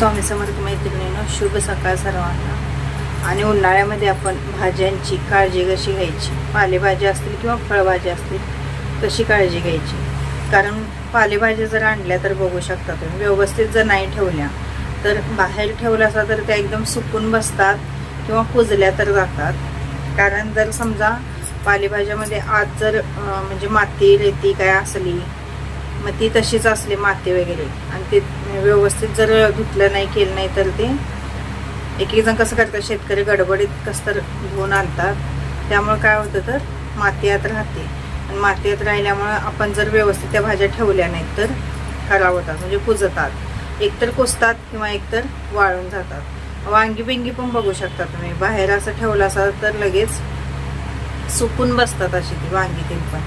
स्वामी समर्थ मैत्रिणीनं शुभ सकाळ सर्वांना. आणि उन्हाळ्यामध्ये आपण भाज्यांची काळजी कशी घ्यायची? पालेभाज्या असतील किंवा फळभाज्या असतील कशी काळजी घ्यायची? कारण पालेभाज्या जर आणल्या तर बघू शकता तुम्ही व्यवस्थित जर नाही ठेवल्या तर बाहेर ठेवल्या असता तर त्या एकदम सुकून बसतात किंवा कुजल्या तर जातात. कारण जर समजा पालेभाज्यामध्ये आत जर म्हणजे माती रेती काय असली मग ती तशीच असली माती वगैरे आणि ते म्हणजे व्यवस्थित जर धुतलं नाही केलं नाही तर ते एक एक जण कसं करतात शेतकरी गडबडीत कसं तर धुवून आणतात. त्यामुळं काय होतं तर माती राहते. आणि माती राहिल्यामुळं आपण जर व्यवस्थित त्या भाज्या ठेवल्या नाहीत तर खराब होतात म्हणजे कुजतात. एकतर कुसतात किंवा एकतर वाळून जातात. वांगी बिंगी पण बघू शकता तुम्ही. बाहेर असं ठेवलं असाल तर लगेच सुकून बसतात अशी ती वांगी ते पण.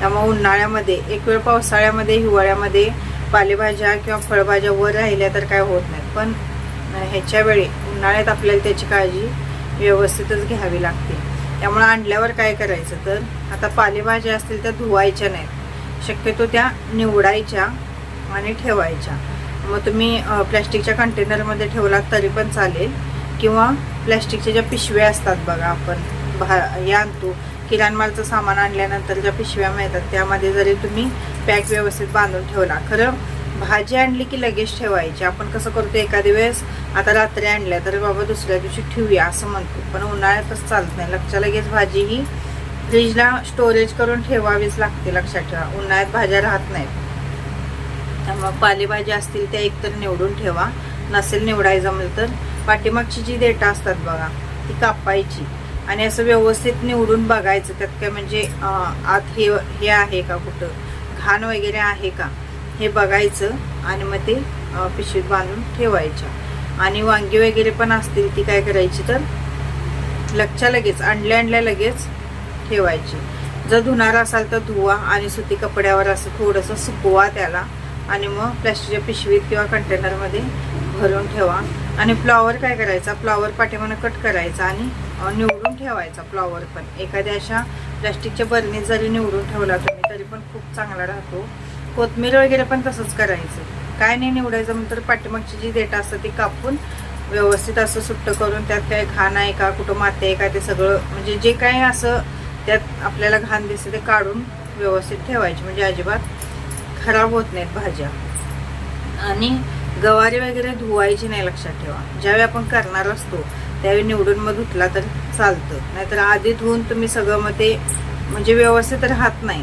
त्यामुळे उन्हाळ्यामध्ये एक वेळ पावसाळ्यामध्ये हिवाळ्यामध्ये पालेभाज्या किंवा फळभाज्या वर राहिल्या तर काय होत नाही पण ह्याच्या वेळी उन्हाळ्यात आपल्याला त्याची काळजी व्यवस्थितच घ्यावी लागते. त्यामुळं आणल्यावर काय करायचं तर आता पालेभाज्या असतील त्या धुवायच्या नाहीत. शक्यतो त्या निवडायच्या आणि ठेवायच्या. मग तुम्ही प्लॅस्टिकच्या कंटेनरमध्ये ठेवलात तरी पण चालेल. किंवा प्लॅस्टिकच्या ज्या पिशव्या असतात बघा आपण भा या आणतो. किराणमालचं सामान आणल्यानंतर ज्या पिशव्या मिळतात त्यामध्ये जरी तुम्ही पॅक व्यवस्थित बांधून ठेवला खरं भाजी आणली की लगेच ठेवायची. आपण कसं करतो एखाद्या वेळेस आता रात्री आणल्या तर बाबा दुसऱ्या दिवशी ठेवूया असं म्हणतो. पण उन्हाळ्यातच चालत नाही. लक्षात लगेच भाजी ही फ्रीजला स्टोरेज करून ठेवावीच लागते लक्षात ठेवा. उन्हाळ्यात भाज्या राहत नाहीत. त्यामुळे पालेभाज्या असतील त्या एकतर निवडून ठेवा. नसेल निवडायचं जमलं तर पाठीमागची जी देटा असतात बघा ती कापायची. आणि असं व्यवस्थित निवडून बघायचं त्यात काय म्हणजे आत हे हे आहे का कुठं? घाण वगैरे आहे का? हे बघायचं आणि मग ते पिशवीत बांधून ठेवायच्या. आणि वांगी वगैरे पण असतील ती काय करायची तर लगच्या लगेच आणल्या आणल्या लगेच ठेवायची. जर धुणार असाल तर धुवा आणि सुती कपड्यावर असं थोडंसं सुकवा त्याला आणि मग प्लॅस्टिकच्या पिशवीत किंवा कंटेनरमध्ये भरून ठेवा. आणि फ्लॉवर काय करायचा? फ्लॉवर पाठीमानं कट करायचा आणि निवडून ठेवायचा फ्लॉवर पण. एखाद्या अशा प्लॅस्टिकच्या बरणीत जरी निवडून ठेवला तुम्ही तरी पण खूप चांगला राहतो. कोथमीर वगैरे पण तसंच करायचं. काय नाही निवडायचं म्हणून तर पाठीमागची जी देठं असतं ती कापून व्यवस्थित असं सुट्ट करून त्यात काय घाण आहे का कुठं माती आहे का ते सगळं म्हणजे जे काय असं त्यात आपल्याला घाण दिसतं ते काढून व्यवस्थित ठेवायचे. म्हणजे अजिबात खराब होत नाहीत भाज्या. आणि गवारी वगैरे धुवायची नाही लक्षात ठेवा. ज्यावेळी आपण करणार असतो त्यावेळी निवडून मग धुतला तर चालतं. नाहीतर आधी धुवून तुम्ही सगळं मग ते म्हणजे व्यवस्थित राहत नाही.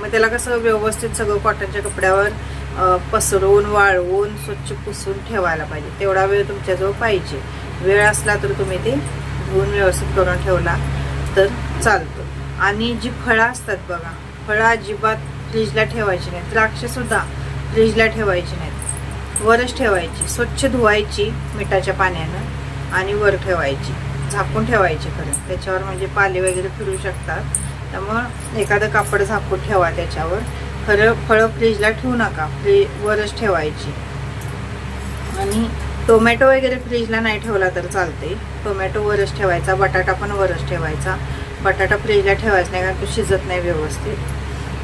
मग त्याला कसं व्यवस्थित सगळं कॉटनच्या कपड्यावर पसरवून वाळवून स्वच्छ पुसून ठेवायला पाहिजे. तेवढा वेळ तुमच्याजवळ पाहिजे. वेळ असला तर तुम्ही ते धुवून व्यवस्थित करून ठेवला तर चालतं. आणि जी फळं असतात बघा फळं अजिबात फ्रीजला ठेवायची नाहीत. द्राक्षसुद्धा फ्रीजला ठेवायची नाहीत. वरच ठेवायची. स्वच्छ धुवायची मिठाच्या पाण्यानं. आणि वर ठेवायची झाकून ठेवायची खरं. त्याच्यावर म्हणजे पाले वगैरे फिरू शकतात. त्यामुळं एखादं कापड झाकून ठेवा त्याच्यावर. खरं फळं फ्रीजला ठेवू नका फ्री वरच ठेवायची. आणि टोमॅटो वगैरे फ्रीजला नाही ठेवला तर चालते टोमॅटो वरच ठेवायचा बटाटा पण वरच ठेवायचा. बटाटा फ्रीजला ठेवायचा नाही कारण तो शिजत नाही व्यवस्थित.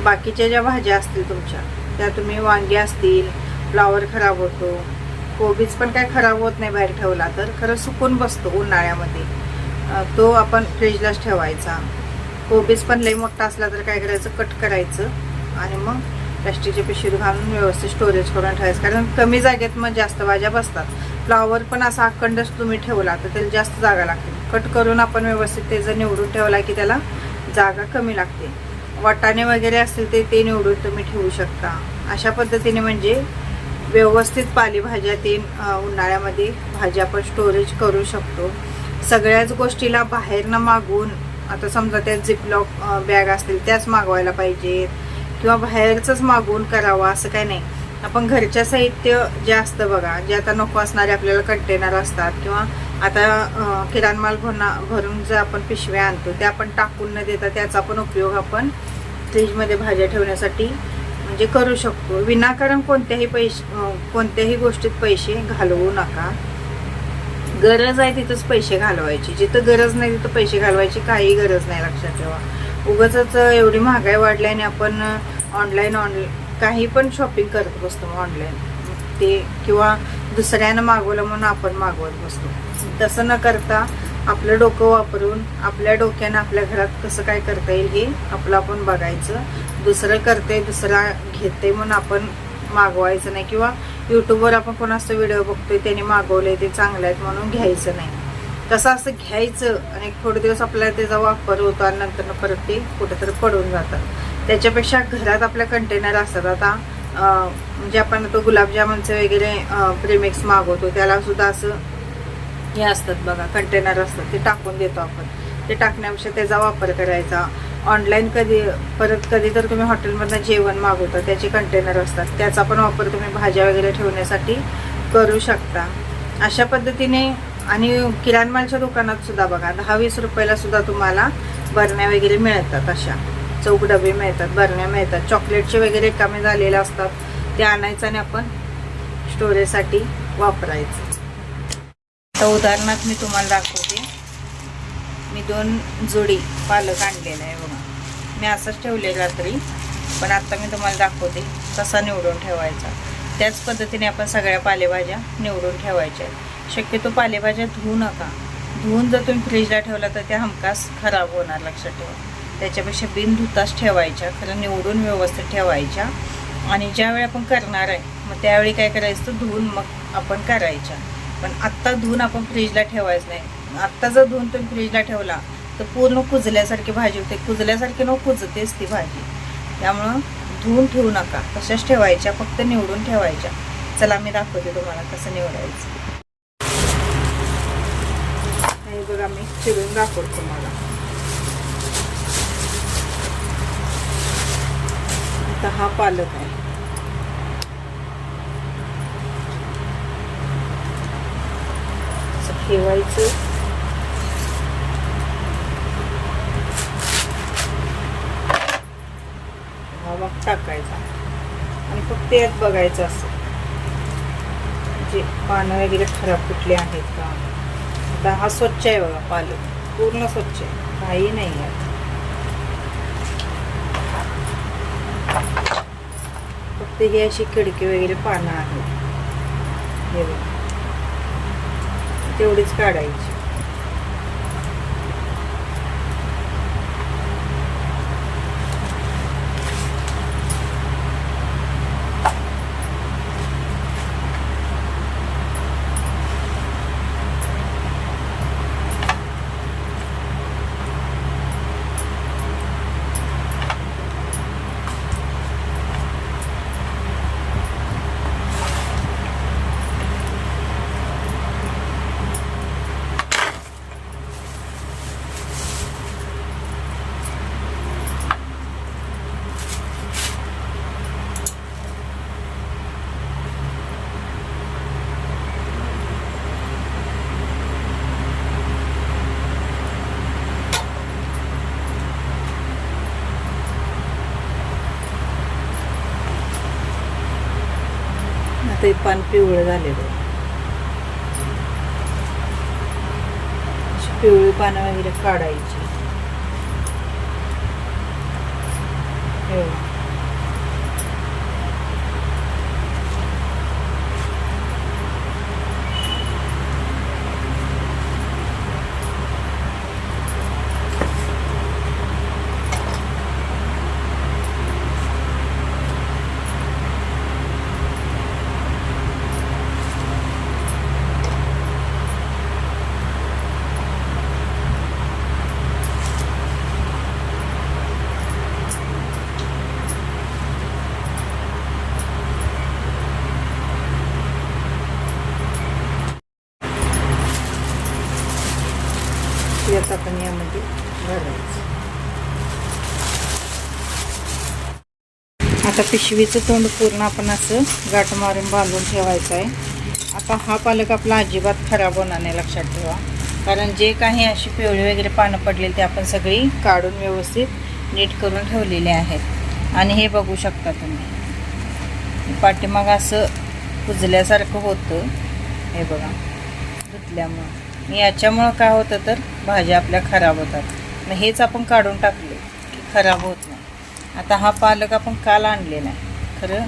बाकीच्या ज्या भाज्या असतील तुमच्या त्या तुम्ही वांगी असतील फ्लावर खराब होतो कोबीज पण काय खराब होत नाही बाहेर ठेवला तर. खरं सुकून बसतो उन्हाळ्यामध्ये. तो आपण फ्रीजलाच ठेवायचा. कोबीज पण लई मोठा असला तर काय करायचं? कट करायचं. आणि मग प्लॅस्टिकच्या पिशवीत घालून व्यवस्थित स्टोरेज करून ठेवायचं. कारण कमी जागेत मग जास्त भाज्या बसतात. फ्लावर पण असा अखंडच तुम्ही ठेवला तर त्याला जास्त जागा लागते. कट करून आपण व्यवस्थित ते जर निवडून ठेवला की त्याला जागा कमी लागते. वाटाणे वगैरे असतील ते ते निवडून तुम्ही ठेवू शकता. अशा पद्धतीने म्हणजे व्यवस्थित पालेभाज्या ते उन्हाळ्यामध्ये भाज्या आपण स्टोरेज करू शकतो. सगळ्याच गोष्टीला बाहेरनं मागून आता समजा त्या झिपलॉक बॅग असतील त्याच मागवायला पाहिजेत किंवा बाहेरचंच मागवून करावं असं काय नाही. आपण घरच्या साहित्य जे असतं बघा जे आता नको असणारे आपल्याला कंटेनर असतात किंवा आता किराणमाल भरणा भरून जर आपण पिशव्या आणतो त्या आपण टाकून न देता त्याचा पण उपयोग आपण फ्रीजमध्ये भाज्या ठेवण्यासाठी म्हणजे करू शकतो. विनाकारण कोणत्याही पैसे कोणत्याही गोष्टीत पैसे घालवू नका. गरज आहे तिथंच पैसे घालवायचे. जिथं गरज नाही तिथं पैसे घालवायची काही गरज नाही लक्षात ठेवा. उगाच एवढी महागाई वाढली आणि आपण ऑनलाईन ऑनलाईन काही पण शॉपिंग करत बसतो ऑनलाईन ते किंवा दुसऱ्यानं मागवलं म्हणून आपण मागवत बसतो. तसं न करता आपलं डोकं वापरून आपल्या डोक्यानं आपल्या घरात कसं काय करता येईल हे आपलं आपण बघायचं. दुसरं करते दुसरा घेते म्हणून आपण मागवायचं नाही किंवा यूट्यूबवर आपण कोणाचा व्हिडिओ बघतोय त्याने मागवले ते चांगले आहेत म्हणून घ्यायचं नाही. कसं असं घ्यायचं आणि थोडे दिवस आपल्याला त्याचा वापर होतो आणि नंतर परत ते कुठेतरी पडून जातात त्याच्यापेक्षा घरात आपल्या कंटेनर असतात. आता म्हणजे आपण तो गुलाबजामुनचे वगैरे प्रेमिक्स मागवतो त्याला सुद्धा असं हे असतात बघा कंटेनर असतात ते टाकून देतो आपण. ते टाकण्यापेक्षा त्याचा वापर करायचा. ऑनलाईन कधी परत कधी तर तुम्ही हॉटेलमधनं जेवण मागवता त्याचे कंटेनर असतात. त्याचा पण वापर तुम्ही भाज्या वगैरे ठेवण्यासाठी करू शकता. अशा पद्धतीने आणि किराणमालच्या दुकानात सुद्धा बघा दहा वीस रुपयाला सुद्धा तुम्हाला बरण्या वगैरे मिळतात अशा. चौक डबे मिळतात बरण्या मिळतात. चॉकलेटचे वगैरे कमी झालेले असतात ते आणायचं आणि आपण स्टोरेजसाठी वापरायचं. तर उदाहरणार्थ मी तुम्हाला दाखवते. मी दोन जोडी पालक आणलेला आहे बघा. मी असंच ठेवले रात्री पण आत्ता मी तुम्हाला दाखवते कसा निवडून ठेवायचा. त्याच पद्धतीने आपण सगळ्या पालेभाज्या निवडून ठेवायच्या शक्यतो पालेभाज्या धुवू नका. धुवून जर तुम्ही फ्रीजला ठेवला तर त्या हमखास खराब होणार लक्षात ठेवा. त्याच्यापेक्षा बिन धुताच ठेवायच्या खरं निवडून व्यवस्थित ठेवायच्या. आणि ज्यावेळी आपण करणार आहे मग त्यावेळी काय करायचं? तर धुवून मग आपण करायच्या. पण आत्ता धुवून आपण फ्रीजला ठेवायचं नाही. आत्ता जर धुवून तुम्ही फ्रीजला ठेवला तर पूर्ण कुजल्यासारखी भाजी होते. कुजल्यासारखी न कुजतेच ती भाजी. त्यामुळं धुवून ठेवू नका. तशाच ठेवायच्या फक्त निवडून ठेवायच्या. चला मी दाखवते तुम्हाला कसं निवडायचं. बघा मी चिरून दाखवतो तुम्हाला. आता हा पालक आहे. ठेवायचं. हा मग टाकायचा. आणि फक्त यात बघायचं असं. जे पानं वगैरे खराब कुठले आहेत का? आता हा स्वच्छ आहे बघा पालक. पूर्ण स्वच्छ आहे. काही नाही आहे. फक्त ही अशी खिडकी वगैरे पानं आहेत. हे बघा. तेवढीच काढायची ते पान पिवळं झालेलं पिवळी पानं वगैरे काढायची हे बघा. यात आपण यामध्ये घालायचं आता पिशवीचं तोंड पूर्ण आपण असं गाठ मारून बांधून ठेवायचं आहे. आता हा पालक आपला अजिबात खराब होणार नाही लक्षात ठेवा. कारण जे काही अशी पिवळी वगैरे पानं पडलेली ते आपण सगळी काढून व्यवस्थित नीट करून ठेवलेले आहेत. आणि हे बघू शकता तुम्ही. पाठीमाग असं कुजल्यासारखं होतं. हे बघा धुतल्यामुळं. याच्यामुळं काय होतं तर भाज्या आपल्या खराब होतात. मग हेच आपण काढून टाकले की खराब होत नाही. आता हा पालक आपण काल आणलेला आहे. खरं?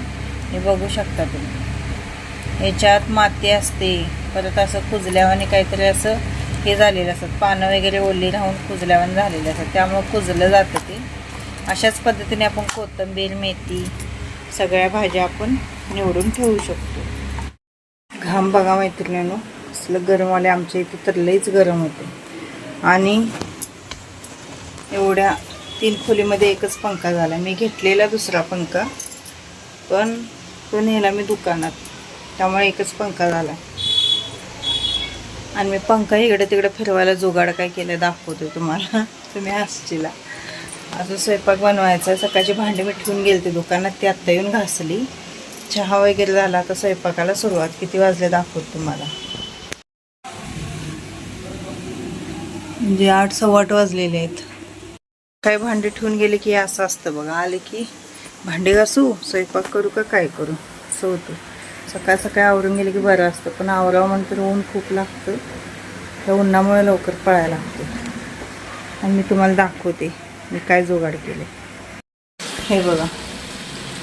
हे बघू शकता तुम्ही. याच्यात माती असते. परत असं कुजल्यावाने काहीतरी असं हे झालेलं असतात पानं वगैरे ओली राहून कुजल्यावाने झालेले असतात त्यामुळं कुजलं जातं ते. अशाच पद्धतीने आपण कोथिंबीर मेथी सगळ्या भाज्या आपण निवडून ठेवू शकतो. घाम बघा मैत्रिणींनो. असलं गरमवाले आमच्या इथे तर लईच गरम होते आणि एवढ्या तीन खोलीमध्ये एकच पंखा झाला. मी घेतलेला दुसरा पंखा पण तो नेला मी दुकानात. त्यामुळे एकच पंखा झाला. आणि मी पंखा इकडे तिकडे फिरवायला जुगाड काय केलं दाखवतो तुम्हाला. तुम्ही हसचीला अजून स्वयंपाक बनवायचा सकाळची भांडी मी ठेवून गेलते दुकानात. ती आत्ता येऊन घासली. चहा वगैरे झाला आता स्वयंपाकाला सुरुवात. किती वाजले दाखवतो तुम्हाला. म्हणजे आठ सव्वा आठ वाजलेले आहेत. काही भांडी ठेवून गेले की असं असतं बघा. आले की भांडी घासू स्वयंपाक करू का काय करू? असं होतं. सकाळ सकाळी आवरून गेले की बरं असतं. पण आवरावं म्हणतं ऊन खूप लागतं. त्या उन्हामुळे लवकर पळायला लागतं. आणि मी तुम्हाला दाखवते मी काय जोगाड केले. हे बघा.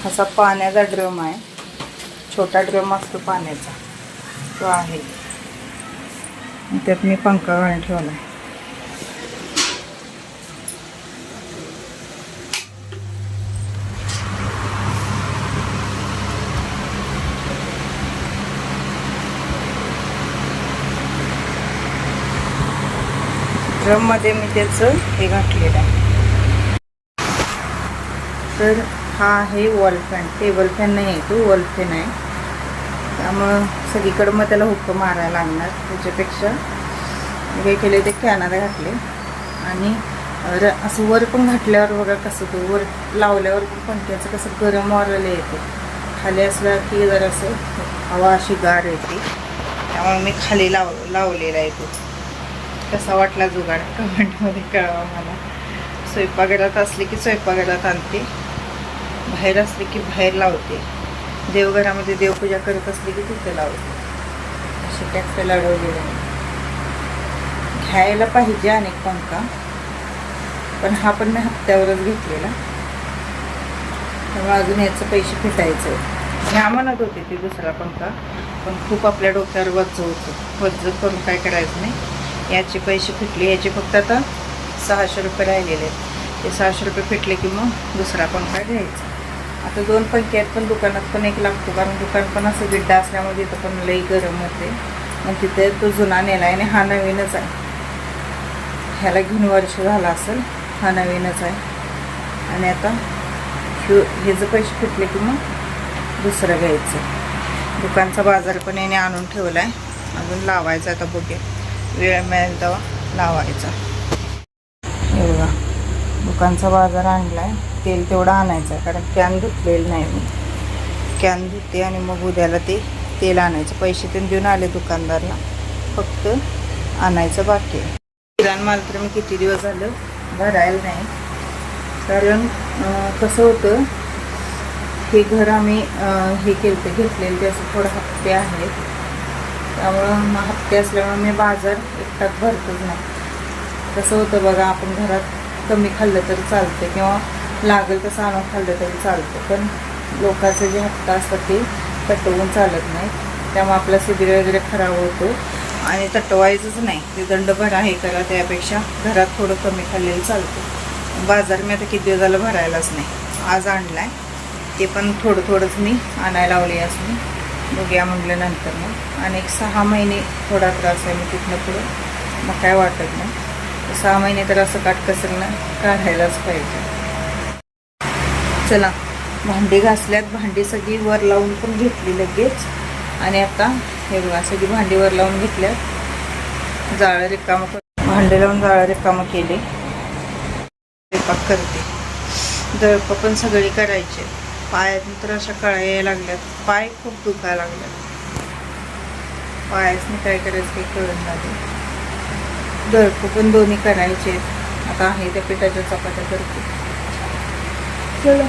असा पाण्याचा ड्रम आहे. छोटा ड्रम असतो पाण्याचा. तो आहे. त्यात मी पंखा घालून ठेवला आहे ड्रममध्ये मी त्याचं हे घातलेलं आहे. तर हा आहे वॉल फॅन टेबल फॅन नाही आहे तो वॉल फॅन आहे. त्यामुळं सगळीकडं मग त्याला हुक्क मारायला लागणार त्याच्यापेक्षा. हे केले ते कॅनाला घातले. आणि र असं वर पण घातल्यावर बघा कसं तो वर लावल्यावर पण पंख्याचं कसं गरम वारायला येते. खाली असलं की जरासं हवा अशी गार येते. त्यामुळे मी खाली लाव लावलेला आहे तो. कसा वाटला जुगाड कमेंटमध्ये कळवा मला. स्वयंपाकघरात असले की स्वयंपाकघरात आणते. बाहेर असले की बाहेर लावते. देवघरामध्ये देवपूजा करत असली की तिथे लावते. असे टॅक्टर लढवलेले नाही घ्यायला पाहिजे अनेक पंखा पण हा पण मी हप्त्यावरच घेतलेला. त्यामुळे अजून याचं पैसे फिटायचं घ्या म्हणत होते ते दुसरा पंखा पण खूप आपल्या डोक्यावर वज्ज होतं. वज्ज करून काय करायचं नाही. याचे पैसे फिटले याचे फक्त आता सहाशे रुपये राहिलेले आहेत. ते सहाशे रुपये फिटले की मग दुसरा पंखा घ्यायचा? आता दोन पंखे आहेत पण दुकानात पण एक लागतो कारण दुकान पण असं गिड्डा असल्यामुळे तिथं पण लई गरम होते. मग तिथे तो जुना नेला आणि हा नवीनच आहे. ह्याला घेऊन वर्ष झालं असेल हा नवीनच आहे. आणि आता ह्यो ह्याचं पैसे फिटले की मग दुसरं घ्यायचं. दुकानचा बाजार पण याने आणून ठेवला आहे अजून लावायचा आता बघे वेळ मिळेल तेव्हा लावायचा. हे बघा दुकानचा बाजार आणला आहे तेल तेवढं आणायचं आहे कारण कॅन धुतलेलं नाही मी. कॅन धुते आणि मग उद्याला ते तेल आणायचं. पैसे ते देऊन आले दुकानदारला. फक्त आणायचं बाकी आहे. किराण माल तर मी किती दिवस झालं भरायला नाही. कारण कसं होतं हे घर आम्ही हे केलं घेतलेलं ते असं थोडं हप्ते आहेत. त्यामुळं मग हप्ते असल्यामुळे मी बाजार एकटाच भरतच नाही. कसं होतं बघा आपण घरात कमी खाल्लं तरी चालतं किंवा लागेल तसं आणून खाल्लं तरी चालतं पण लोकांचे जे हप्ता असतात ते तटवून चालत नाही त्यामुळे आपला शिबिर वगैरे खराब होतो आणि तटवायचंच नाही. ते दंड भरा हे करा त्यापेक्षा घरात थोडं कमी खाल्लेलं चालतं बाजार मी आता किती दिवसाला भरायलाच नाही. आज आणला आहे ते पण थोडं थोडंच मी आणायला लावले असं बघूया म्हटलं नंतर मग. आणि एक सहा महिने थोडा त्रास आहे मी तिथनं पुढं. मग काय वाटत नाही. सहा महिने तर असं काटकसरीनं काढायलाच पाहिजे. चला भांडी घासल्यात. भांडी सगळी वर लावून पण घेतली लगेच. आणि आता हे बघा सगळी भांडी वर लावून घेतल्यात. जाळं रिकामं कर भांडे लावून जाळं रिकामं केले. स्वयंपाक करते. दळपं पण सगळी करायचे. पायात तर अशा कळा यायला लागल्यात. पाय खूप दुखायला लागल्यात. पायासने काय करायचं काही कळत नाही दळपं पण दोन्ही करायचे. आता आहे त्या पिठाच्या चपात्या करते. चला.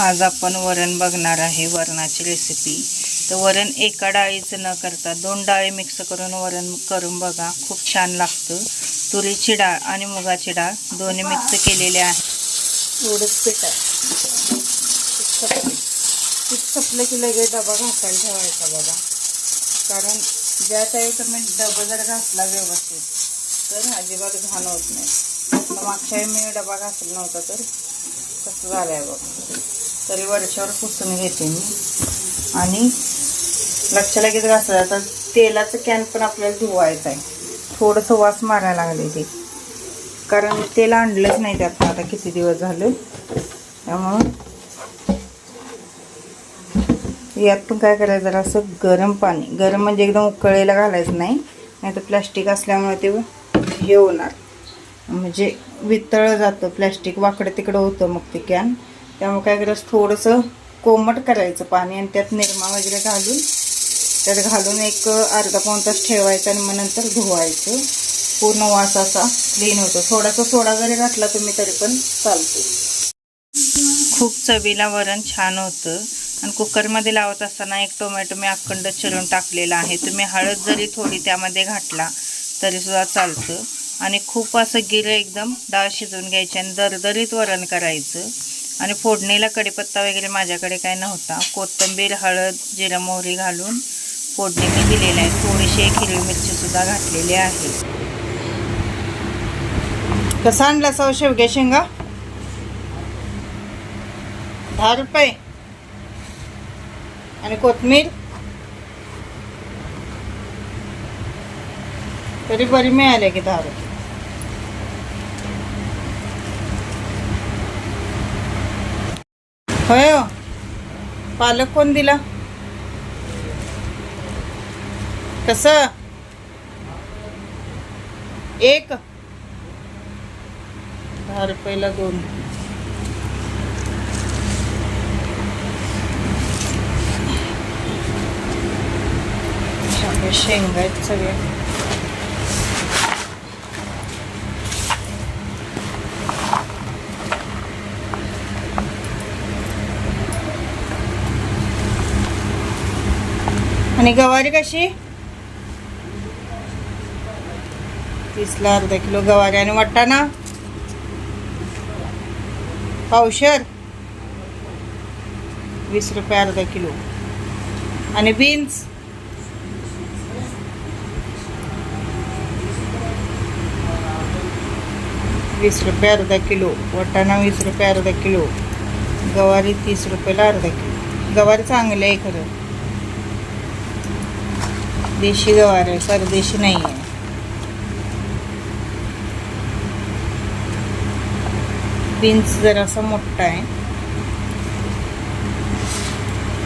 आज आपण वरण बघणार आहे वरणाची रेसिपी तर वरण एका डाळीचं न करता दोन डाळी मिक्स करून वरण करून बघा. खूप छान लागतं. तुरीची डाळ आणि मुगाची डाळ दोन्ही मिक्स केलेले आहे. एवढंच पीठ आहे. पीठ सपलं की लगेच डबा घासायला ठेवायचा बघा. कारण ज्या टाईप मी डबा जर घासला व्यवस्थित तर अजिबात घाण होत नाही. आता मागच्या वेळी मी डबा घासला नव्हता तर कसं झालं आहे बघा. तरी वर्षावर पुसून घेते मी. आणि लक्ष लगेच घासलं तर तेलाचं कॅन पण आपल्याला धुवायचं आहे थोडंसं वास मारायला लागले ते. कारण तेल आणलंच नाही त्यात आता किती दिवस झाले? त्यामुळं यात पण काय करायचं जरा असं गरम पाणी गरम म्हणजे एकदम उकळीला घालायचं नाही. नाही तर प्लॅस्टिक असल्यामुळे ते हे होणार. म्हणजे वितळलं जातं प्लॅस्टिक वाकडं तिकडं होतं मग ते कॅन त्यामुळे काय करायचं थोडंसं कोमट करायचं पाणी आणि त्यात निरमा वगैरे घालून त्यात घालून एक अर्धा पाऊण तास ठेवायचं आणि मग नंतर धुवायचं. पूर्ण वास असा क्लीन होतो. थोडासा सोडा जरी घातला तुम्ही तरी पण चालतो. खूप चवीला वरण छान होतं. आणि कुकरमध्ये लावत असताना एक टोमॅटो मी अखंड चिरून टाकलेला आहे. तुम्ही हळद जरी थोडी त्यामध्ये घातला तरीसुद्धा चालतं. आणि खूप असं गिरं एकदम डाळ शिजवून घ्यायची आणि दरदरीत वरण करायचं. आणि फोडणीला कडीपत्ता वगैरे माझ्याकडे काय नव्हता. कोथिंबीर हळद जिरा मोहरी घालून फोडणी मी दिलेली आहे. थोडीशी एक हिरवी मिरचीसुद्धा घातलेली आहे. कसं आणला सव हो शेवग्या शेंगा? दहा रुपये. आणि कोथमीर. तरी बरी मिळाली की दहा रुपये होय हो. पालक कोण दिला? कस? एक. दहा रुपयाला दोन. सगळे शेंगा आहेत सगळे. आणि गवारी कशी? तीसला अर्धा किलो गवारी आणि वाटाणा. पावशर. वीस रुपये अर्धा किलो. आणि बीन्स वीस रुपये अर्धा किलो वाटाणा वीस रुपये अर्धा किलो गवारी तीस रुपयाला अर्धा किलो. गवारी चांगली आहे खरं. देशी गवार आहे सरदेशी नाही आहे. बीन्स जरासा मोठा आहे.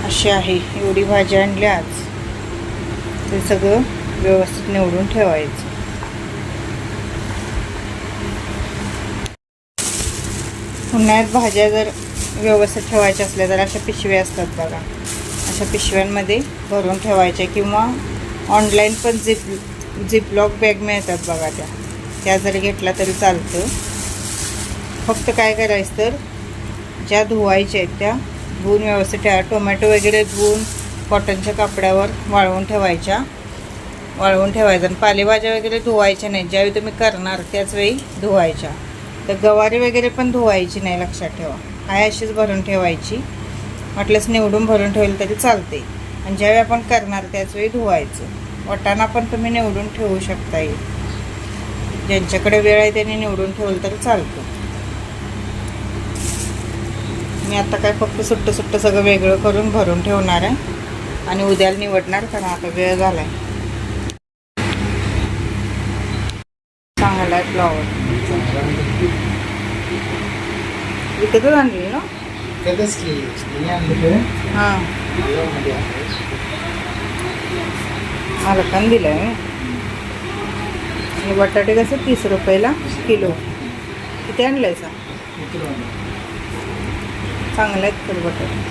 अशी आहे एवढी भाजी आणली आज. ते सगळं व्यवस्थित निवडून ठेवायचं. उन्हाळ्यात भाज्या जर व्यवस्थित ठेवायच्या असल्या तर अशा पिशव्या असतात बघा. अशा पिशव्यांमध्ये भरून ठेवायच्या किंवा ऑनलाईन पण झिप झिपलॉक बॅग मिळतात बघा त्या. त्या जर घेतला तरी चालतं. फक्त काय करायचं तर ज्या धुवायच्या आहेत त्या धुवून व्यवस्थित ठेवा. टोमॅटो वगैरे धुवून कॉटनच्या कापड्यावर वाळवून ठेवायच्या. वाळवून ठेवायचं आणि पालेभाज्या वगैरे धुवायच्या नाही ज्यावेळी तुम्ही करणार त्याच वेळी धुवायच्या. तर गवारी वगैरे पण धुवायची नाही लक्षात ठेवा. हाय अशीच भरून ठेवायची. म्हटलंच निवडून भरून ठेवलं तरी चालते. आणि ज्यावेळी आपण करणार त्याच वेळी धुवायचं. वाटाणा पण तुम्ही निवडून ठेवू शकता येईल ज्यांच्याकडे वेळ आहे त्यांनी निवडून ठेवलं तरी चालतं. मी आता काय फक्त सुट्टं सुट्टं सगळं वेगळं करून भरून ठेवणार आहे. आणि उद्याला निवडणार कारण आता वेळ झाला आहे चांगला आहे फ्लॉवर ते हां आहे. पण दिलं आहे आणि बटाटे कसं तीस रुपयाला किलो किती आणलं सा किती आणलं? चांगले आहेत तर बटाटे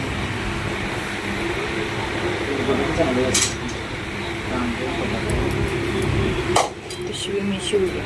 बटाटे चांगले आहेत. कांदे, बटाटे. पिशवी मी शिवली